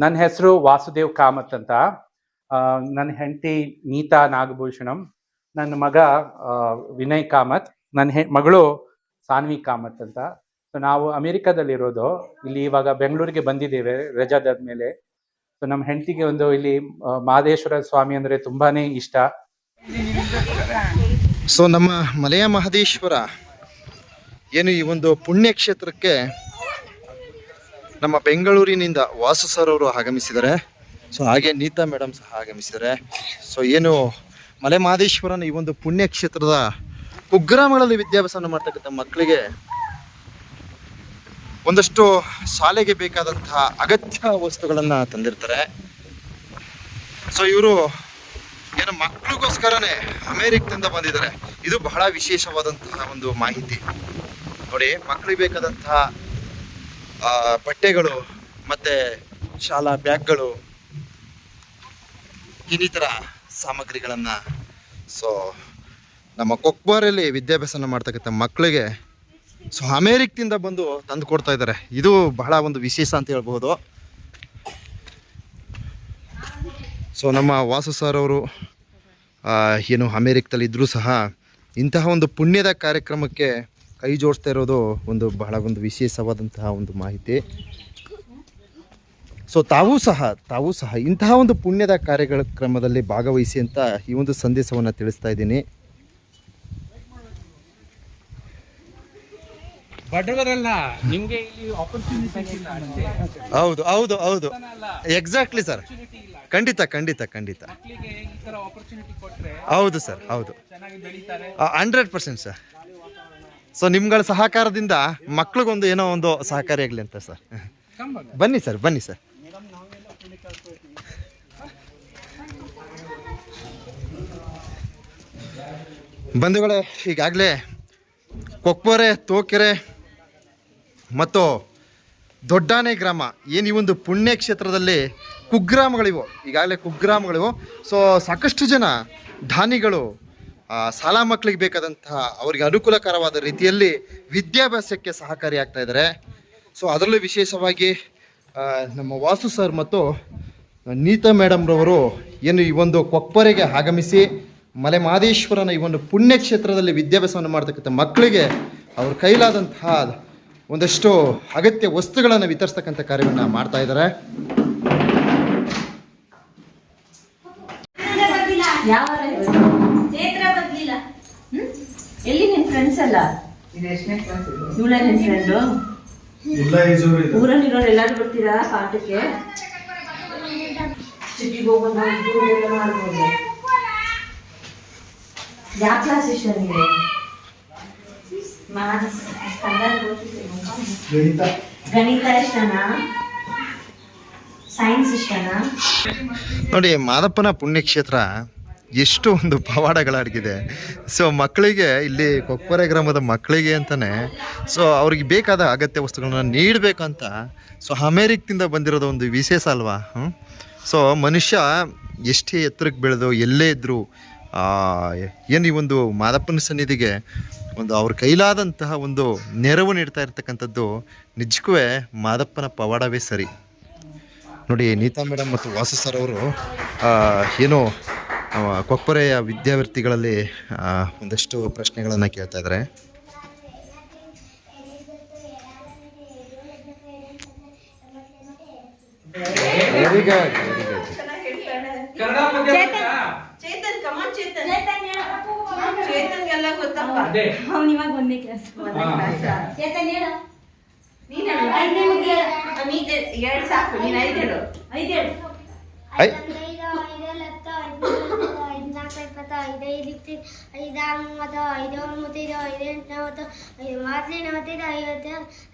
ನನ್ನ ಹೆಸರು ವಾಸುದೇವ್ ಕಾಮತ್ ಅಂತ. ನನ್ನ ಹೆಂಡತಿ ನೀತಾ ನಾಗಭೂಷಣಂ. ನನ್ನ ಮಗ ವಿನಯ್ ಕಾಮತ್. ನನ್ನ ಹೆ, ಮಗಳು ಸಾನ್ವಿ ಕಾಮತ್ ಅಂತ. ಸೊ ನಾವು ಅಮೇರಿಕಾದಲ್ಲಿರೋದು. ಇಲ್ಲಿ ಇವಾಗ ಬೆಂಗಳೂರಿಗೆ ಬಂದಿದ್ದೇವೆ, ರಜಾದ ಮೇಲೆ ಸೊ ನಮ್ಮ ಹೆಂಡತಿಗೆ ಒಂದು ಇಲ್ಲಿ ಮಹದೇಶ್ವರ ಸ್ವಾಮಿ ಅಂದರೆ ತುಂಬಾನೇ ಇಷ್ಟ. ಸೊ ನಮ್ಮ ಮಲೆಯ ಮಹದೇಶ್ವರ, ಏನು ಈ ಒಂದು ಪುಣ್ಯಕ್ಷೇತ್ರಕ್ಕೆ ನಮ್ಮ ಬೆಂಗಳೂರಿನಿಂದ ವಾಸು ಸರ್ ಅವರು ಆಗಮಿಸಿದ್ದಾರೆ. ಸೊ ಹಾಗೆ ನೀತಾ ಮೇಡಮ್ ಸಹ ಆಗಮಿಸಿದ್ದಾರೆ. ಸೊ ಏನು ಮಲೆ ಮಹದೇಶ್ವರನ ಈ ಒಂದು ಪುಣ್ಯಕ್ಷೇತ್ರದ ಕುಗ್ರಾಮಗಳಲ್ಲಿ ವಿದ್ಯಾಭ್ಯಾಸವನ್ನು ಮಾಡ್ತಕ್ಕಂಥ ಮಕ್ಕಳಿಗೆ ಒಂದಷ್ಟು ಶಾಲೆಗೆ ಬೇಕಾದಂತಹ ಅಗತ್ಯ ವಸ್ತುಗಳನ್ನು ತಂದಿರ್ತಾರೆ. ಸೊ ಇವರು ಏನು ಮಕ್ಕಳಿಗೋಸ್ಕರನೇ ಅಮೇರಿಕದಿಂದ ಬಂದಿದ್ದಾರೆ. ಇದು ಬಹಳ ವಿಶೇಷವಾದಂತಹ ಒಂದು ಮಾಹಿತಿ. ನೋಡಿ ಮಕ್ಕಳಿಗೆ ಬೇಕಾದಂತಹ ಬಟ್ಟೆಗಳು, ಮತ್ತೆ ಶಾಲಾ ಬ್ಯಾಗ್ಗಳು, ಇನ್ನಿತರ ಸಾಮಗ್ರಿಗಳನ್ನು ಸೊ, ನಮ್ಮ ಕೊಕ್ಬಾರಲ್ಲಿ ವಿದ್ಯಾಭ್ಯಾಸನ ಮಾಡ್ತಕ್ಕಂಥ ಮಕ್ಕಳಿಗೆ ಸೊ, ಅಮೇರಿಕದಿಂದ ಬಂದು ತಂದು ಕೊಡ್ತಾ ಇದ್ದಾರೆ. ಇದು ಬಹಳ ಒಂದು ವಿಶೇಷ ಅಂತ ಹೇಳ್ಬೋದು ಸೊ, ನಮ್ಮ ವಾಸು ಸರ್ ಅವರು ಏನು ಅಮೇರಿಕದಲ್ಲಿ ಇದ್ದರೂ ಸಹ ಇಂತಹ ಒಂದು ಪುಣ್ಯದ ಕಾರ್ಯಕ್ರಮಕ್ಕೆ ಕೈ ಜೋಡಿಸ್ತಾ ಇರೋದು ಒಂದು ಬಹಳ ಒಂದು ವಿಶೇಷವಾದಂತಹ ಒಂದು ಮಾಹಿತಿ. ಸೊ ತಾವೂ ಸಹ ತಾವೂ ಸಹ ಇಂತಹ ಒಂದು ಪುಣ್ಯದ ಕಾರ್ಯಕ್ರಮದಲ್ಲಿ ಭಾಗವಹಿಸಿ ಅಂತ ಈ ಒಂದು ಸಂದೇಶವನ್ನು ತಿಳಿಸ್ತಾ ಇದ್ದೀನಿ. ಹೌದು ಹೌದು ಹೌದು. ಎಕ್ಸಾಕ್ಟ್ಲಿ ಸರ್ ಖಂಡಿತ ಖಂಡಿತ ಖಂಡಿತ. ಹೌದು ಸರ್ ಹೌದು. ಹಂಡ್ರೆಡ್ ಪರ್ಸೆಂಟ್ ಸರ್ ಸೊ ನಿಮ್ಗಳ ಸಹಕಾರದಿಂದ ಮಕ್ಳಿಗೊಂದು ಏನೋ ಒಂದು ಸಹಕಾರಿಯಾಗಲಿ ಅಂತ ಸರ್. ಬನ್ನಿ ಸರ್ ಬನ್ನಿ ಸರ್. ಬಂಧುಗಳೇ, ಈಗಾಗಲೇ ಕೊಕ್ಕೋರೆ, ತೋಕೆರೆ ಮತ್ತು ದೊಡ್ಡಾನೆ ಗ್ರಾಮ, ಏನು ಈ ಒಂದು ಪುಣ್ಯಕ್ಷೇತ್ರದಲ್ಲಿ ಕುಗ್ರಾಮಗಳಿವು, ಈಗಾಗಲೇ ಕುಗ್ರಾಮಗಳಿವು ಸೊ ಸಾಕಷ್ಟು ಜನ ದಾನಿಗಳು ಶಾಲಾ ಮಕ್ಕಳಿಗೆ ಬೇಕಾದಂತಹ ಅವರಿಗೆ ಅನುಕೂಲಕರವಾದ ರೀತಿಯಲ್ಲಿ ವಿದ್ಯಾಭ್ಯಾಸಕ್ಕೆ ಸಹಕಾರಿಯಾಗ್ತಾ ಇದ್ದಾರೆ. ಸೊ ಅದರಲ್ಲೂ ವಿಶೇಷವಾಗಿ ನಮ್ಮ ವಾಸು ಸರ್ ಮತ್ತು ನೀತಾ ಮೇಡಮ್ರವರು ಏನು ಈ ಒಂದು ಕೊಪ್ಪರೆಗೆ ಆಗಮಿಸಿ ಮಲೆ ಮಹದೇಶ್ವರನ ಈ ಒಂದು ಪುಣ್ಯಕ್ಷೇತ್ರದಲ್ಲಿ ವಿದ್ಯಾಭ್ಯಾಸವನ್ನು ಮಾಡ್ತಕ್ಕಂಥ ಮಕ್ಕಳಿಗೆ ಅವ್ರ ಕೈಲಾದಂತಹ ಒಂದಷ್ಟು ಅಗತ್ಯ ವಸ್ತುಗಳನ್ನು ವಿತರಿಸ್ತಕ್ಕಂಥ ಕಾರ್ಯವನ್ನು ಮಾಡ್ತಾ ಇದ್ದಾರೆ. ಯಾವ ಫ್ರೆಂಡ್ಸ್ ಅಲ್ಲ? ಫ್ರೆಂಡು ಊರಲ್ಲಿರೋರು ಎಲ್ಲಾರು ಬರ್ತೀರಾ ಪಾಠಕ್ಕೆ ಸಿಟಿಗೆ ಹೋಗೋದು ಇದೆಲ್ಲ ಮಾಡ್ಬೋದು. ಯಾವ ಕ್ಲಾಸ್ ಇಷ್ಟ ನಿಮಗೆ? ಗಣಿತ. ಇಷ್ಟನಾ? ಸೈನ್ಸ್ ಇಷ್ಟನಾ? ನೋಡಿ ಮಾದಪ್ಪನ ಪುಣ್ಯಕ್ಷೇತ್ರ ಎಷ್ಟು ಒಂದು ಪವಾಡಗಳಾಗಿದೆ ಸೊ ಮಕ್ಕಳಿಗೆ ಇಲ್ಲಿ ಕೊಪ್ಪರೆ ಗ್ರಾಮದ ಮಕ್ಕಳಿಗೆ ಅಂತಲೇ ಸೊ ಅವ್ರಿಗೆ ಬೇಕಾದ ಅಗತ್ಯ ವಸ್ತುಗಳನ್ನ ನೀಡಬೇಕಂತ ಸೊ ಅಮೇರಿಕದಿಂದ ಬಂದಿರೋದು ಒಂದು ವಿಶೇಷ ಅಲ್ವಾ? ಸೊ ಮನುಷ್ಯ ಎಷ್ಟೇ ಎತ್ತರಕ್ಕೆ ಬೆಳೆದು ಎಲ್ಲೇ ಇದ್ದರೂ ಏನು ಈ ಒಂದು ಮಾದಪ್ಪನ ಸನ್ನಿಧಿಗೆ ಒಂದು ಅವ್ರ ಕೈಲಾದಂತಹ ಒಂದು ನೆರವು ನೀಡ್ತಾ ಇರ್ತಕ್ಕಂಥದ್ದು ನಿಜಕ್ಕೂ ಮಾದಪ್ಪನ ಪವಾಡವೇ ಸರಿ. ನೋಡಿ, ನೀತಾ ಮೇಡಮ್ ಮತ್ತು ವಾಸು ಸರ್ ಅವರು ಏನು ಕೊಪ್ಪರೆಯ ವಿದ್ಯಾರ್ಥಿಗಳಲ್ಲಿ ಒಂದಷ್ಟು ಪ್ರಶ್ನೆಗಳನ್ನು ಕೇಳ್ತಾ ಇದ್ದಾರೆ ವೆರಿ ಗುಡ್ ವೆರಿ ಗುಡ್ ಐದು ಐದೈದು ಇಪ್ಪತ್ತು ಐದಾರು ಮೂವತ್ತು ಐದೇಳು ಮೂವತ್ತೈದು ಐದೆಂಟು ನಲವತ್ತು ಐದು ಮೂವತ್ತೈದು ನಲವತ್ತೈದು ಐವತ್ತು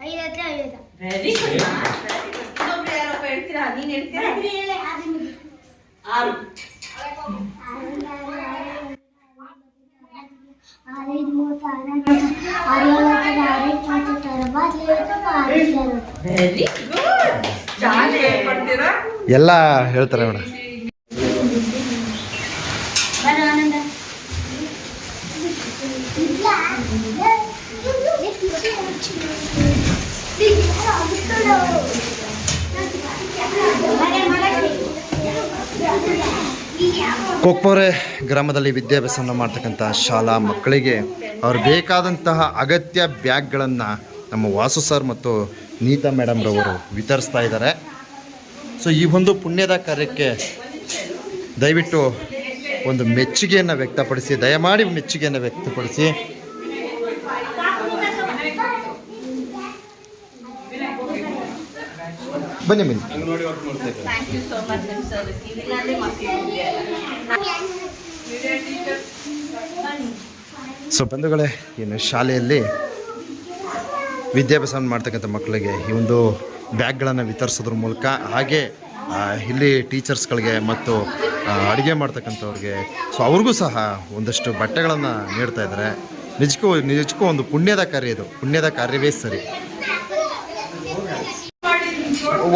ಐದು ಐವತ್ತು. ವೆರಿ ಗುಡ್ ಇನ್ನೊಬ್ರು ಯಾರಪ್ಪ ಹೇಳ್ತೀರಾ? ನೀನು ಹೇಳ್ತೀರಾ? ಆರು. ಆರೈದು ಮೂವತ್ತು ಆರು ಆರು ಆರು ಇಪ್ಪತ್ತು ಅರವತ್ತು ಐವತ್ತು ಆರು ವೆರಿ ಗುಡ್ ಚೆನ್ನಾಗಿ ಹೇಳ್ಕೊಡ್ತೀರಾ ಎಲ್ಲ ಹೇಳ್ತಾರೆ ಮೇಡಮ್. ಕೊಪ್ಪೋರೆ ಗ್ರಾಮದಲ್ಲಿ ವಿದ್ಯಾಭ್ಯಾಸವನ್ನು ಮಾಡ್ತಕ್ಕಂಥ ಶಾಲಾ ಮಕ್ಕಳಿಗೆ ಅವ್ರು ಬೇಕಾದಂತಹ ಅಗತ್ಯ ಬ್ಯಾಗ್ಗಳನ್ನು ನಮ್ಮ ವಾಸು ಸರ್ ಮತ್ತು ನೀತಾ ಮೇಡಮ್ರವರು ವಿತರಿಸ್ತಾ ಇದ್ದಾರೆ. ಸೊ ಈ ಒಂದು ಪುಣ್ಯದ ಕಾರ್ಯಕ್ಕೆ ದಯವಿಟ್ಟು ಒಂದು ಮೆಚ್ಚುಗೆಯನ್ನು ವ್ಯಕ್ತಪಡಿಸಿ, ದಯಮಾಡಿ ಮೆಚ್ಚುಗೆಯನ್ನು ವ್ಯಕ್ತಪಡಿಸಿ ಬನ್ನಿ ಬನ್ನಿ. ಥ್ಯಾಂಕ್ ಯು ಸೋ ಮಚ್ ನಿಮ್ಮ ಸರ್ವಿಸ್ ಇದಿಲ್ಲಂದ್ರೆ ಮಕ್ಕಳಿಗೆ ಸೊ ಬಂಧುಗಳೇ ಇನ್ನು ಶಾಲೆಯಲ್ಲಿ ವಿದ್ಯಾಭ್ಯಾಸ ಮಾಡ್ತಕ್ಕಂಥ ಮಕ್ಕಳಿಗೆ ಈ ಒಂದು ಬ್ಯಾಗ್ಗಳನ್ನು ವಿತರಿಸೋದ್ರ ಮೂಲಕ ಹಾಗೆ ಇಲ್ಲಿ ಟೀಚರ್ಸ್ಗಳಿಗೆ ಮತ್ತು ಅಡುಗೆ ಮಾಡ್ತಕ್ಕಂಥವ್ರಿಗೆ ಸೊ ಅವ್ರಿಗೂ ಸಹ ಒಂದಷ್ಟು ಬಟ್ಟೆಗಳನ್ನು ನೀಡ್ತಾ ಇದ್ದಾರೆ. ನಿಜಕ್ಕೂ ನಿಜಕ್ಕೂ ಒಂದು ಪುಣ್ಯದ ಕಾರ್ಯ ಇದು. ಪುಣ್ಯದ ಕಾರ್ಯವೇ ಸರಿ.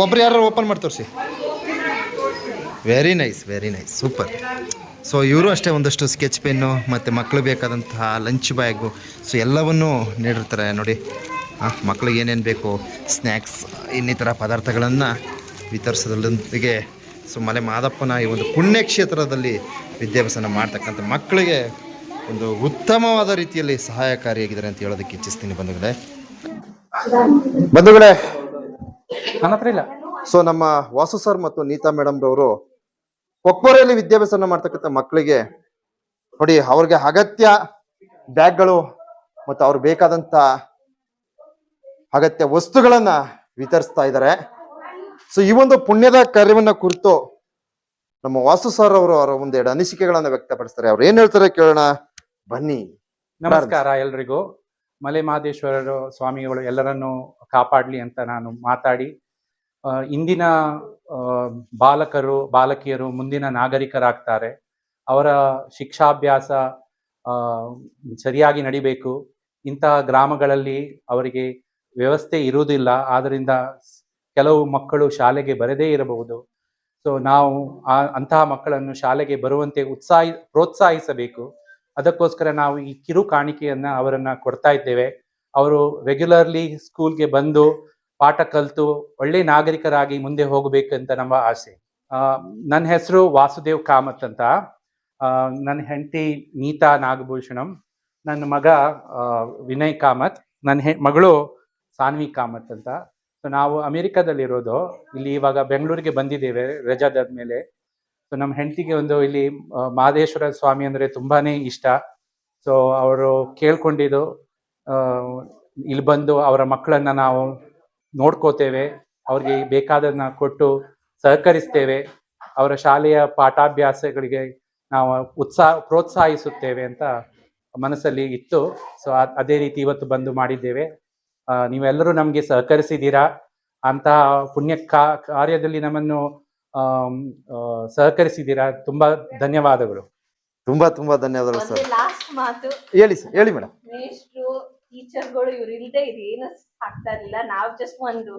ಒಬ್ರು ಯಾರು ಓಪನ್ ಮಾಡಿ ತೋರಿಸಿ. Very nice very nice super so ಇವರು ಅಷ್ಟೇ ಒಂದಷ್ಟು ಸ್ಕೆಚ್ ಪೆನ್ನು ಮತ್ತು ಮಕ್ಕಳು ಬೇಕಾದಂತಹ ಲಂಚ್ ಬ್ಯಾಗು ಸೊ ಎಲ್ಲವನ್ನೂ ನೀಡಿರ್ತಾರೆ. ನೋಡಿ, ಹಾಂ ಮಕ್ಕಳಿಗೆ ಏನೇನು ಬೇಕು ಸ್ನ್ಯಾಕ್ಸ್ ಇನ್ನಿತರ ಪದಾರ್ಥಗಳನ್ನು ವಿತರಿಸೋದ್ರೊಂದಿಗೆ ಸೊ ಮಲೆ ಮಾದಪ್ಪನ ಈ ಒಂದು ಪುಣ್ಯಕ್ಷೇತ್ರದಲ್ಲಿ ವಿದ್ಯಾಭ್ಯಾಸನ ಮಾಡ್ತಕ್ಕಂಥ ಮಕ್ಕಳಿಗೆ ಒಂದು ಉತ್ತಮವಾದ ರೀತಿಯಲ್ಲಿ ಸಹಾಯಕಾರಿಯಾಗಿದ್ದಾರೆ ಅಂತ ಹೇಳೋದಕ್ಕೆ ಇಚ್ಛಿಸ್ತೀನಿ ಬಂಧುಗಳೇ. ಬಂಧುಗಳೇ ನನ್ನ ಹತ್ರ ಇಲ್ಲ. ಸೊ ನಮ್ಮ ವಾಸು ಸರ್ ಮತ್ತು ನೀತಾ ಮೇಡಮ್ ರವರು ಕೊಕ್ಕೋರೆಯಲ್ಲಿ ವಿದ್ಯಾಭ್ಯಾಸನ ಮಾಡ್ತಕ್ಕಂಥ ಮಕ್ಕಳಿಗೆ ನೋಡಿ ಅವ್ರಿಗೆ ಅಗತ್ಯ ಬ್ಯಾಗ್ಗಳು ಮತ್ತು ಅವ್ರಿಗೆ ಬೇಕಾದಂತ ಅಗತ್ಯ ವಸ್ತುಗಳನ್ನ ವಿತರಿಸ್ತಾ ಇದ್ದಾರೆ. ಸೊ ಈ ಒಂದು ಪುಣ್ಯದ ಕಾರ್ಯವನ್ನ ಕುರಿತು ನಮ್ಮ ವಾಸು ಸರ್ ಅವರು ಅವರ ಒಂದೆರಡು ಅನಿಸಿಕೆಗಳನ್ನ ವ್ಯಕ್ತಪಡಿಸ್ತಾರೆ. ಅವ್ರು ಏನ್ ಹೇಳ್ತಾರೆ ಕೇಳೋಣ. ಬನ್ನಿ. ನಮಸ್ಕಾರ ಎಲ್ರಿಗೂ. ಮಲೆ ಮಹದೇಶ್ವರರು ಸ್ವಾಮಿಗಳು ಎಲ್ಲರನ್ನು ಕಾಪಾಡಲಿ ಅಂತ ನಾನು ಮಾತಾಡಿ ಇಂದಿನ ಬಾಲಕರು, ಬಾಲಕಿಯರು, ಮುಂದಿನ ನಾಗರಿಕರಾಗ್ತಾರೆ. ಅವರ ಶಿಕ್ಷಾಭ್ಯಾಸ ಸರಿಯಾಗಿ ನಡಿಬೇಕು. ಇಂತಹ ಗ್ರಾಮಗಳಲ್ಲಿ ಅವರಿಗೆ ವ್ಯವಸ್ಥೆ ಇರುವುದಿಲ್ಲ. ಆದ್ದರಿಂದ ಕೆಲವು ಮಕ್ಕಳು ಶಾಲೆಗೆ ಬರದೇ ಇರಬಹುದು. ಸೊ, ನಾವು ಅಂತಹ ಮಕ್ಕಳನ್ನು ಶಾಲೆಗೆ ಬರುವಂತೆ ಉತ್ಸಾಹಿ, ಪ್ರೋತ್ಸಾಹಿಸಬೇಕು. ಅದಕ್ಕೋಸ್ಕರ ನಾವು ಈ ಕಿರು ಕಾಣಿಕೆಯನ್ನು ಅವರನ್ನು ಕೊಡ್ತಾ ಇದ್ದೇವೆ. ಅವರು ರೆಗ್ಯುಲರ್ಲಿ ಸ್ಕೂಲ್ಗೆ ಬಂದು ಪಾಠ ಕಲಿತು ಒಳ್ಳೆ ನಾಗರಿಕರಾಗಿ ಮುಂದೆ ಹೋಗಬೇಕಂತ ನಮ್ಮ ಆಸೆ. ನನ್ನ ಹೆಸರು ವಾಸುದೇವ್ ಕಾಮತ್ ಅಂತ. ನನ್ನ ಹೆಂಡತಿ ನೀತಾ ನಾಗಭೂಷಣಂ. ನನ್ನ ಮಗ ವಿನಯ್ ಕಾಮತ್. ನನ್ನ ಹೆ, ಮಗಳು ಸಾನ್ವಿ ಕಾಮತ್ ಅಂತ. ಸೊ ನಾವು ಅಮೆರಿಕದಲ್ಲಿರೋದು. ಇಲ್ಲಿ ಇವಾಗ ಬೆಂಗಳೂರಿಗೆ ಬಂದಿದ್ದೇವೆ ರಜಾದ ಮೇಲೆ ಸೊ ನಮ್ಮ ಹೆಂಡತಿಗೆ ಒಂದು ಇಲ್ಲಿ ಮಹದೇಶ್ವರ ಸ್ವಾಮಿ ಅಂದರೆ ತುಂಬಾನೇ ಇಷ್ಟ. ಸೊ ಅವರು ಕೇಳ್ಕೊಂಡಿದ್ದು ಇಲ್ಲಿ ಬಂದು ಅವರ ಮಕ್ಕಳನ್ನು ನಾವು ನೋಡ್ಕೋತೇವೆ ಅವ್ರಿಗೆ ಬೇಕಾದನ್ನ ಕೊಟ್ಟು ಸಹಕರಿಸ್ತೇವೆ ಅವರ ಶಾಲೆಯ ಪಾಠಾಭ್ಯಾಸಗಳಿಗೆ ನಾವು ಉತ್ಸಾಹ ಪ್ರೋತ್ಸಾಹಿಸುತ್ತೇವೆ ಅಂತ ಮನಸ್ಸಲ್ಲಿ ಇತ್ತು. ಸೊ ಅದೇ ರೀತಿ ಇವತ್ತು ಬಂದು ಮಾಡಿದ್ದೇವೆ. ಆ, ನೀವೆಲ್ಲರೂ ನಮಗೆ ಸಹಕರಿಸಿದ್ದೀರಾ? ಅಂತಹ ಪುಣ್ಯ ಕಾ- ಕಾರ್ಯದಲ್ಲಿ ನಮ್ಮನ್ನು ಸಹಕರಿಸಿದ್ದೀರಾ? ತುಂಬಾ ಧನ್ಯವಾದಗಳು. ತುಂಬಾ ತುಂಬಾ ಧನ್ಯವಾದಗಳು ಒಂದು ಸರ್. ಮಾತು. ಹೇಳಿ ಸರ್. ಹೇಳಿ ಮೇಡಮ್. ಟೀಚರ್ಗಳು ಇವ್ರು ಇಲ್ದೆ ಇದು ಏನು ಆಗ್ತಾ ಇರ್ಲಿಲ್ಲ. ನಾವ್ ಜಸ್ಟ್ ಒಂದು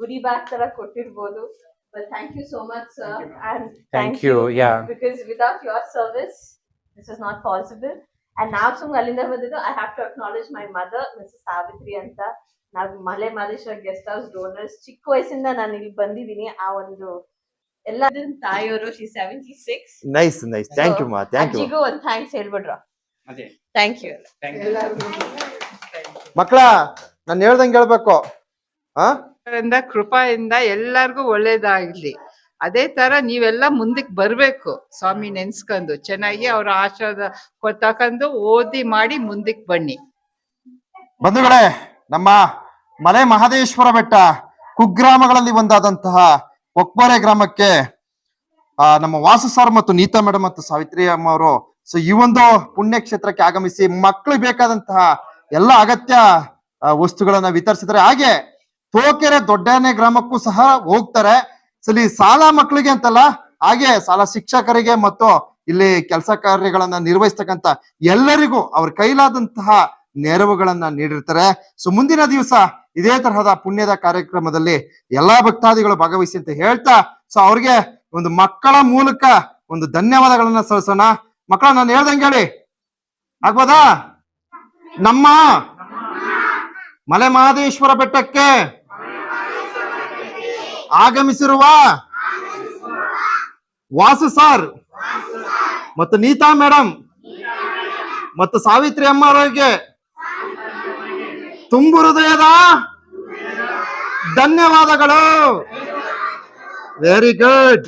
ಗುರಿ ಬಾಗ್ ತರ ಕೊಟ್ಟಿರ್ಬೋದು but thank you so much sir and thank you yeah because without your service this is not possible and ನಾವ್ ಸುಮ್ ಅಲ್ಲಿಂದ ಬಂದಿದ್ದು I have to acknowledge my mother Mrs Savitri ಅಂತ. ನಾವು Male Mahadeshwara guest house donors ಚಿಕ್ಕ ವಯಸ್ಸಿಂದ ನಾನು ಇಲ್ಲಿ ಬಂದಿದ್ದೀನಿ. ಆ ಒಂದು ಎಲ್ಲ ತಾಯಿಯವರು she seventy six nice nice thank you ma'am thank you ಅಜ್ಜಿಗೂ ಒಂದು ಥ್ಯಾಂಕ್ಸ್ ಹೇಳ್ಬಿಡ್ರ. ಅದೇ. ಥ್ಯಾಂಕ್ ಯು ಥ್ಯಾಂಕ್ ಯು ಮಕ್ಕಳ ನಾನು ಹೇಳ್ದಂಗೆ ಹೇಳ್ಬೇಕು. ಆ? ಕೃಪೆಯಿಂದ ಎಲ್ಲರಿಗೂ ಒಳ್ಳೇದಾಗ್ಲಿ. ಅದೇ ತರ ನೀವೆಲ್ಲ ಮುಂದಕ್ಕೆ ಬರ್ಬೇಕು. ಸ್ವಾಮಿ ನೆನ್ಸ್ಕೊಂಡು ಚೆನ್ನಾಗಿ ಅವ್ರ ಆಶ್ರದ ಕೊ- ತಕೊಂಡು ಓದಿ ಮಾಡಿ ಮುಂದಕ್ಕೆ ಬನ್ನಿ. ಬಂಧುಗಳೇ ನಮ್ಮ ಮಲೆ ಮಹದೇಶ್ವರ ಬೆಟ್ಟ ಕುಗ್ರಾಮಗಳಲ್ಲಿ ಒಂದಾದಂತಹ ಒಕ್ಬರೆ ಗ್ರಾಮಕ್ಕೆ ಆ, ನಮ್ಮ ವಾಸು ಸರ್ ಮತ್ತು ನೀತಾ ಮೇಡಮ್ ಮತ್ತು ಸಾವಿತ್ರಿ ಅಮ್ಮ ಅವರು ಸೊ ಈ ಒಂದು ಪುಣ್ಯಕ್ಷೇತ್ರಕ್ಕೆ ಆಗಮಿಸಿ ಮಕ್ಕಳಿಗೆ ಬೇಕಾದಂತಹ ಎಲ್ಲ ಅಗತ್ಯ ವಸ್ತುಗಳನ್ನ ವಿತರಿಸಿದ್ರೆ ಹಾಗೆ ತೋಕೆರೆ ದೊಡ್ಡನೆ ಗ್ರಾಮಕ್ಕೂ ಸಹ ಹೋಗ್ತಾರೆ. ಸಲಿ ಸಾಲ ಮಕ್ಕಳಿಗೆ ಅಂತಲ್ಲ, ಹಾಗೆ ಸಾಲ ಶಿಕ್ಷಕರಿಗೆ ಮತ್ತು ಇಲ್ಲಿ ಕೆಲಸ ಕಾರ್ಯಗಳನ್ನ ನಿರ್ವಹಿಸ್ತಕ್ಕಂತ ಎಲ್ಲರಿಗೂ ಅವ್ರ ಕೈಲಾದಂತಹ ನೆರವುಗಳನ್ನ ನೀಡಿರ್ತಾರೆ. ಸೊ ಮುಂದಿನ ದಿವಸ ಇದೇ ತರಹದ ಪುಣ್ಯದ ಕಾರ್ಯಕ್ರಮದಲ್ಲಿ ಎಲ್ಲಾ ಭಕ್ತಾದಿಗಳು ಭಾಗವಹಿಸಿ ಅಂತ ಹೇಳ್ತಾ ಸೊ ಅವ್ರಿಗೆ ಒಂದು ಮಕ್ಕಳ ಮೂಲಕ ಒಂದು ಧನ್ಯವಾದಗಳನ್ನ ಸಲ್ಲಿಸೋಣ. ಮಕ್ಕಳ, ನಾನು ಹೇಳ್ದಂಗೆ ಹೇಳಿ. ಆಗ್ಬೋದಾ? ನಮ್ಮ ಮಲೆಮಹದೇಶ್ವರ ಬೆಟ್ಟಕ್ಕೆ ಆಗಮಿಸಿರುವ ವಾಸು ಸರ್ ಮತ್ತು ನೀತಾ ಮೇಡಮ್ ಮತ್ತು ಸಾವಿತ್ರಿ ಅಮ್ಮ ಅವರಿಗೆ ತುಂಬು ಹೃದಯದ ಧನ್ಯವಾದಗಳು. Very good